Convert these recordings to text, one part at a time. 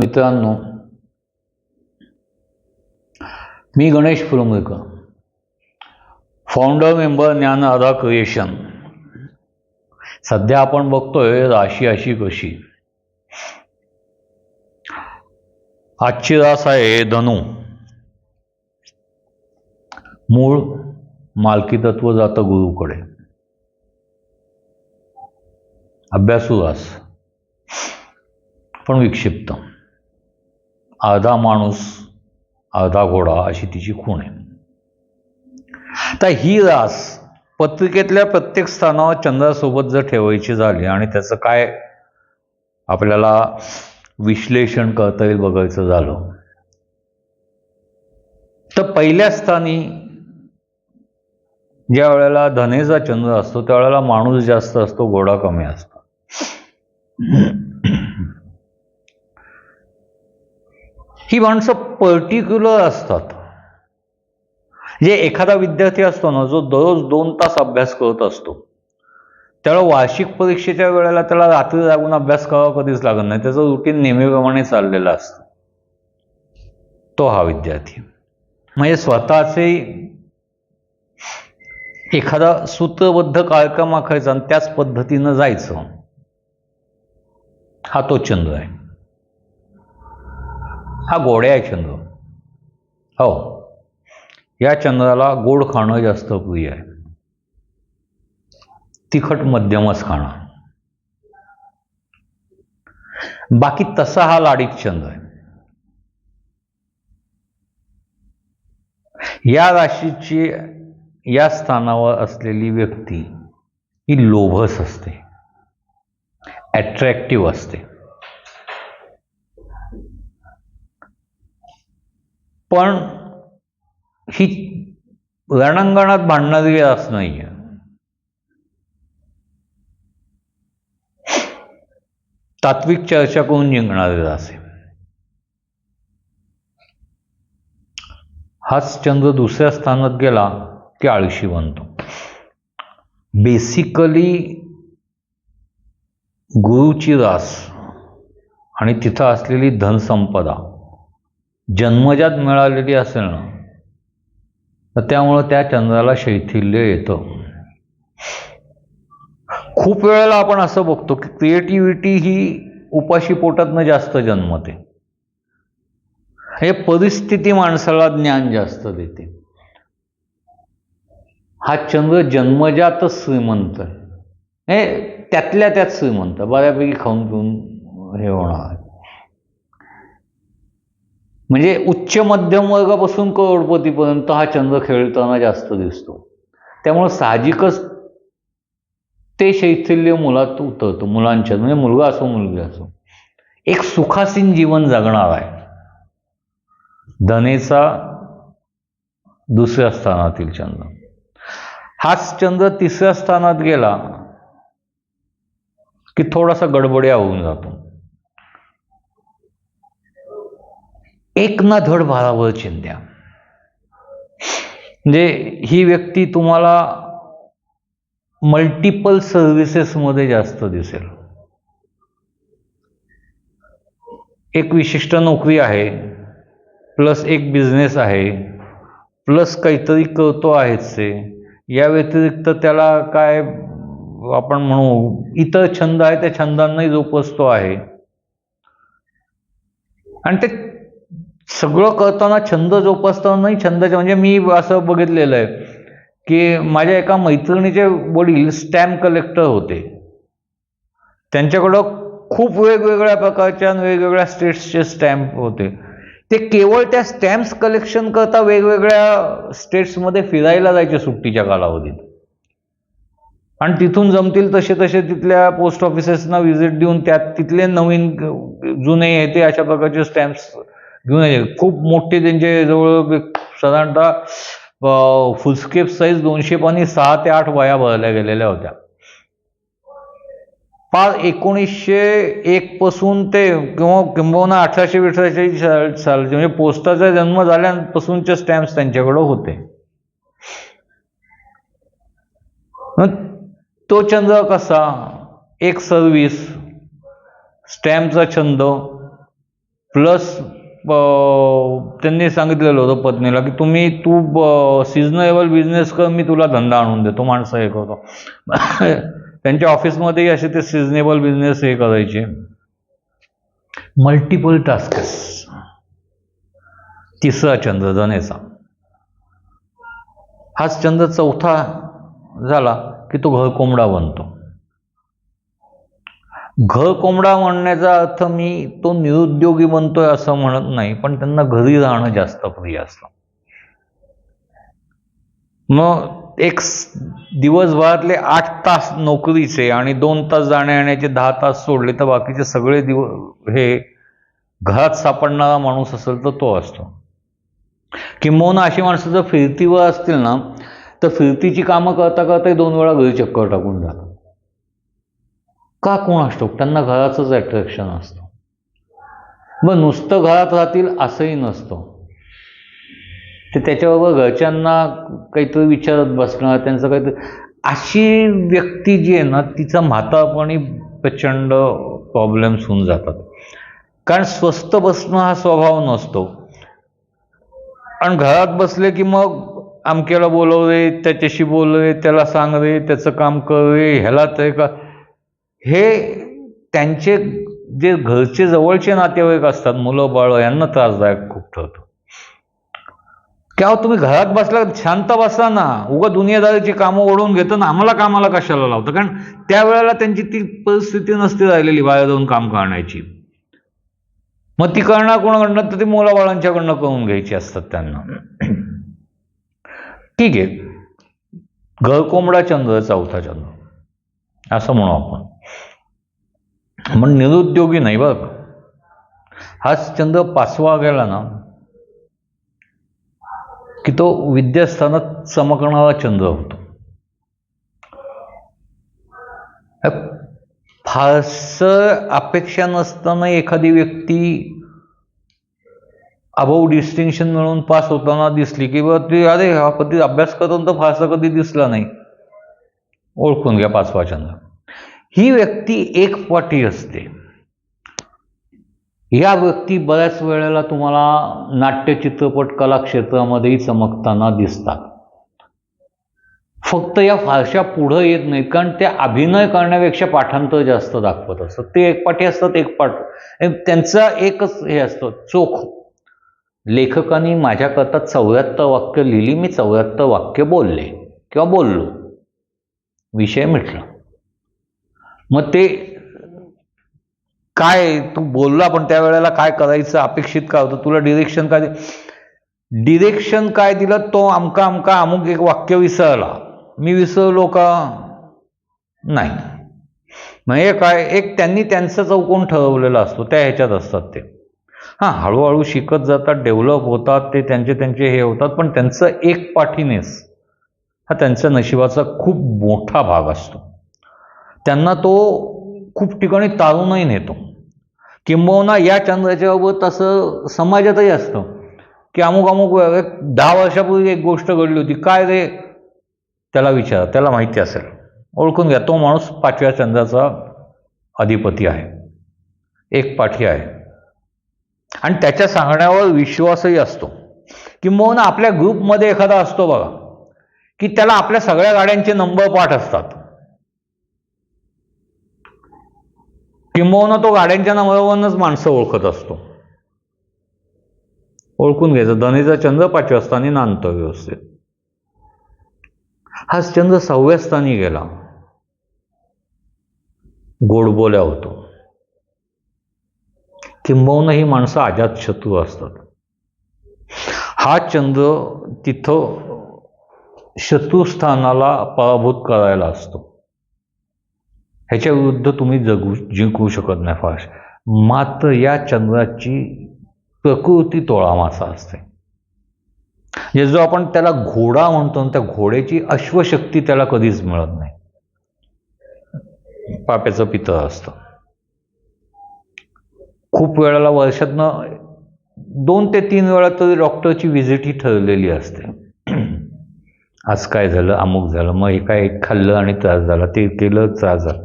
मित्रांनो मी Ganesh Phulambekar founder member ज्ञान आधा क्रिएशन सध्या आपण बघतोय राशी अशी कशी. आजची रास आहे धनु. मूळ मालकी तत्व जातं गुरुकडे. अभ्यासू रास. पण विक्षिप्त. अर्धा माणूस अर्धा घोडा अशी तिची खूण आहे. तर ही रास पत्रिकेतल्या प्रत्येक स्थानावर चंद्रासोबत जर ठेवायची झाली आणि त्याचं काय आपल्याला विश्लेषण करता येईल बघायचं झालं तर पहिल्या स्थानी ज्या वेळेला धनेचा चंद्र असतो त्यावेळेला माणूस जास्त असतो घोडा कमी असतो. ही माणसं पर्टिक्युलर असतात. जे एखादा विद्यार्थी असतो ना जो दररोज दोन तास अभ्यास करत असतो. त्यावेळेला वार्षिक परीक्षेच्या वेळेला त्याला रात्री जागून अभ्यास करावा कधीच लागत नाही. त्याचं रुटीन नेहमीप्रमाणे चाललेलं असतं. तो हा विद्यार्थी. म्हणजे स्वतःचे एखादा सूत्रबद्ध कार्यक्रम आखायचा आणि त्याच पद्धतीनं जायचं. हा तो चंद्र आहे. हा गोड्या आहे चंद्र. हो. या चंद्राला गोड खाणं जास्त प्रिय आहे. तिखट मध्यमच खाणं. बाकी तसा हा लाडीक चंद्र आहे. या राशीची या स्थानावर असलेली व्यक्ती ही लोभस असते. अट्रॅक्टिव्ह असते. पण ही रणांगणात भांडणारी रास नाही आहे तात्विक चर्चा करून जिंकणारी रास आहे हाच चंद्र दुसऱ्या स्थानात गेला की आळशी बनतो. बेसिकली गुरुची रास आणि तिथं असलेली धनसंपदा. जन्मजात मिळालेली असेल ना तर त्यामुळं त्या चंद्राला शैथिल्य येतं. खूप वेळेला आपण असं बघतो की क्रिएटिव्हिटी ही उपाशी पोटातनं जास्त जन्मते. हे परिस्थिती माणसाला ज्ञान जास्त देते. हा चंद्र जन्मजातच श्रीमंत आहे. हे त्यातल्या त्यात श्रीमंत बऱ्यापैकी खाऊन पिऊन हे होणार. म्हणजे उच्च मध्यम वर्गापासून करोडपतीपर्यंत हा चंद्र खेळताना जास्त दिसतो. त्यामुळं साहजिकच ते शैथिल्य मुलात उतरतं मुलांच्या म्हणजे मुलगा असो मुलगी असो. एक सुखासीन जीवन जगणार आहे. धनेचा दुसऱ्या स्थानातील चंद्र हाच चंद्र तिसऱ्या स्थानात गेला की थोडासा गडबड्या होऊन जातो. एक ना धड भारावर चिंध्या म्हणजे ही व्यक्ती तुम्हाला मल्टिपल सर्व्हिसेसमध्ये जास्त दिसेल. एक विशिष्ट नोकरी आहे प्लस एक बिझनेस आहे प्लस काहीतरी करतो आहेच ते या व्यतिरिक्त त्याला काय आपण म्हणू इतर छंद आहे त्या छंदांनाही जोपासतो आहे. आणि ते सगळं करताना छंद जोपासतानाही छंदाच्या म्हणजे मी असं बघितलेलं आहे की माझ्या एका मैत्रिणीचे वडील स्टॅम्प कलेक्टर होते. त्यांच्याकडं खूप वेगवेगळ्या प्रकारच्या वेगवेगळ्या स्टेट्सचे स्टॅम्प होते. ते केवळ त्या स्टॅम्प्स कलेक्शन करता वेगवेगळ्या स्टेट्समध्ये फिरायला जायचे सुट्टीच्या कालावधीत. आणि तिथून जमतील तसे तसे तिथल्या पोस्ट ऑफिसेसना व्हिजिट देऊन त्यात तिथले नवीन जुने येते अशा प्रकारचे स्टॅम्प्स घेऊन यायचे खूप मोठे त्यांचे जवळ साधारणतः फुलस्केप साईज दोनशे पानी सहा ते आठ वया भरल्या गेलेल्या होत्या. पाच एकोणीसशे एक पासून ते किंवा किंबहुना अठराशे अठराशे सालचे म्हणजे पोस्टाचा जन्म झाल्यापासूनचे स्टॅम्प्स त्यांच्याकडं होते. तो चंद्र कसा? एक सर्विस स्टॅम्पचा छंद प्लस त्यांनी सांगितलेलं होतं पत्नीला की तुम्ही तू सिजनेबल बिझनेस कर मी तुला धंदा आणून देतो माणसं हे करतो. त्यांच्या ऑफिसमध्येही असे ते सिजनेबल बिझनेस हे करायचे. मल्टिपल टास्कस तिसरा चंद्र जनेचा हाच चंद्र चौथा झाला की तो घर कोंबडा बनतो. घर कोंबडा म्हणण्याचा अर्थ मी तो निरुद्योगी बनतोय असं म्हणत नाही पण त्यांना घरी राहणं जास्त प्रिय असतं. मग एक दिवसभरातले आठ तास नोकरीचे आणि दोन तास जाण्या येण्याचे दहा तास सोडले तर बाकीचे सगळे दिवस हे घरात सापडणारा माणूस असेल तर तो असतो. किंबहुना अशी माणसं जर फिरतीवर असतील ना तर फिरतीची कामं करता करता दोन वेळा घरी चक्कर टाकून जातात. का कोण असतो? त्यांना घराचंच अट्रॅक्शन असतं. मग नुसतं घरात राहतील असंही नसतं. ते त्याच्याबरोबर घरच्यांना काहीतरी विचारत बसणं त्यांचं काहीतरी अशी व्यक्ती जी आहे ना तिचा म्हातारपणी प्रचंड प्रॉब्लेम्स होऊन जातात. कारण स्वस्त बसणं हा स्वभाव नसतो. आणि घरात बसले की मग अमक्याला बोलव रे त्याच्याशी बोल रे त्याला सांग रे त्याचं काम कर रे ह्याला ते का हे त्यांचे जे घरचे जवळचे नातेवाईक असतात मुलं बाळ यांना त्रासदायक खूप ठरतो. क्या तुम्ही घरात बसला शांत बसा ना. उगा दुनियादारीची कामं ओढून घेतो ना. आम्हाला कामाला कशाला लावतं? कारण त्यावेळेला त्यांची ती परिस्थिती नसते राहिलेली बाहेर जाऊन काम करण्याची. मग ती करणार कोणाकडनं? तर ती मुलाबाळांच्याकडनं करून घ्यायची असतात त्यांना. ठीक आहे. घर कोंबडा चंद्र चौथा चंद्र. असं म्हणू आपण. मग निरुद्योगी नाही बघ. हाच चंद्र पाचवा गेला ना की तो विद्यास्थानात चमकणारा चंद्र होतो. फारसं अपेक्षा नसताना एखादी व्यक्ती अभाऊ डिस्टिंक्शन मिळून पास होताना दिसली की बा ती अरे हा कधी अभ्यास करून तर फारसा कधी दिसला नाही. ओळखून घ्या पाचवा चंद्र. ही व्यक्ती एक असते. या व्यक्ती बऱ्याच वेळेला तुम्हाला नाट्य चित्रपट कला क्षेत्रामध्येही चमकताना दिसतात. फक्त या फारशा पुढं येत नाहीत कारण त्या अभिनय करण्यापेक्षा पाठांतर जास्त दाखवत असतात. ते एकपाठी असतात एक पाठ त्यांचा एकच हे असतं चोख. लेखकांनी माझ्याकरता चौऱ्याहत्तर वाक्य लिहिली मी चौऱ्याहत्तर वाक्य बोलले किंवा बोललो. विषय मिटला. मग ते काय तू बोलला पण त्यावेळेला काय करायचं अपेक्षित काय होतं तुला डिरेक्शन काय डिरेक्शन काय दिलं तो अमका अमका अमुक एक वाक्य विसरला. मी विसरलो का? नाही. म्हणजे काय एक त्यांनी त्यांचं चौकोन ठरवलेला असतो त्या ह्याच्यात असतात ते. हां हळूहळू शिकत जातात डेव्हलप होतात ते त्यांचे त्यांचे हे होतात पण त्यांचं एक पाठीनेस हा त्यांच्या नशिबाचा खूप मोठा भाग असतो. त्यांना तो खूप ठिकाणी तारूनही नेतो. किंबहुना या चंद्राच्याबाबत असं समाजातही असतं की अमुक अमुक एक दहा वर्षापूर्वी एक गोष्ट घडली होती. काय रे? त्याला विचारा. त्याला माहिती असेल. ओळखून घ्या. तो माणूस पाचव्या चंद्राचा अधिपती आहे. एक पाठी आहे. आणि त्याच्या सांगण्यावर विश्वासही असतो. किंबहुना आपल्या ग्रुपमध्ये एखादा असतो बघा की त्याला आपल्या सगळ्या गाड्यांचे नंबर पाठ असतात. किंबहुना तो गाड्यांच्या नावावरूनच माणसं ओळखत असतो. ओळखून घ्यायचं. धनेचा चंद्र पाचव्या स्थानी नांदतो व्यवस्थित. हाच चंद्र सहाव्या स्थानी गेला. गोडबोल्या होतो. किंबहुना ही माणसं अजात शत्रू असतात. हा चंद्र तिथं शत्रुस्थानाला पराभूत करायला असतो. ह्याच्या विरुद्ध तुम्ही जगू जिंकू शकत नाही फार मात्र या चंद्राची प्रकृती तोळा मासा असते. म्हणजे जो आपण त्याला घोडा म्हणतो त्या घोड्याची अश्वशक्ती त्याला कधीच मिळत नाही. पाप्याचं पितळ असतं. खूप वेळेला वर्षातनं दोन ते तीन वेळा तरी डॉक्टरची व्हिजिट ही ठरलेली असते. आज काय झालं अमुक झालं मग हे काय खाल्लं आणि त्रास झाला ते केलं त्रास झाला.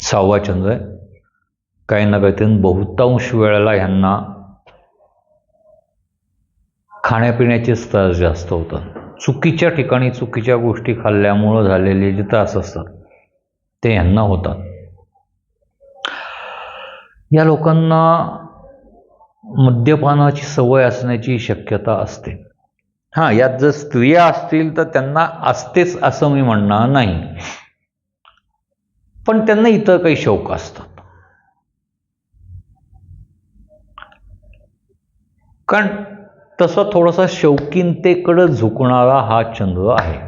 सहावा चंद्र आहे. काही ना काहीतरी बहुतांश वेळेला ह्यांना खाण्यापिण्याचेच त्रास जास्त होतात. चुकीच्या ठिकाणी चुकीच्या गोष्टी खाल्ल्यामुळं झालेले जे त्रास असतात ते ह्यांना होतात. या लोकांना मद्यपानाची सवय असण्याची शक्यता असते. हां यात जर स्त्रिया असतील तर त्यांना असतेच असं मी म्हणणार नाही. पण त्यांना इतर काही शौक असतात. कारण तसा थोडासा शौकीनतेकडं झुकणारा हा चंद्र आहे.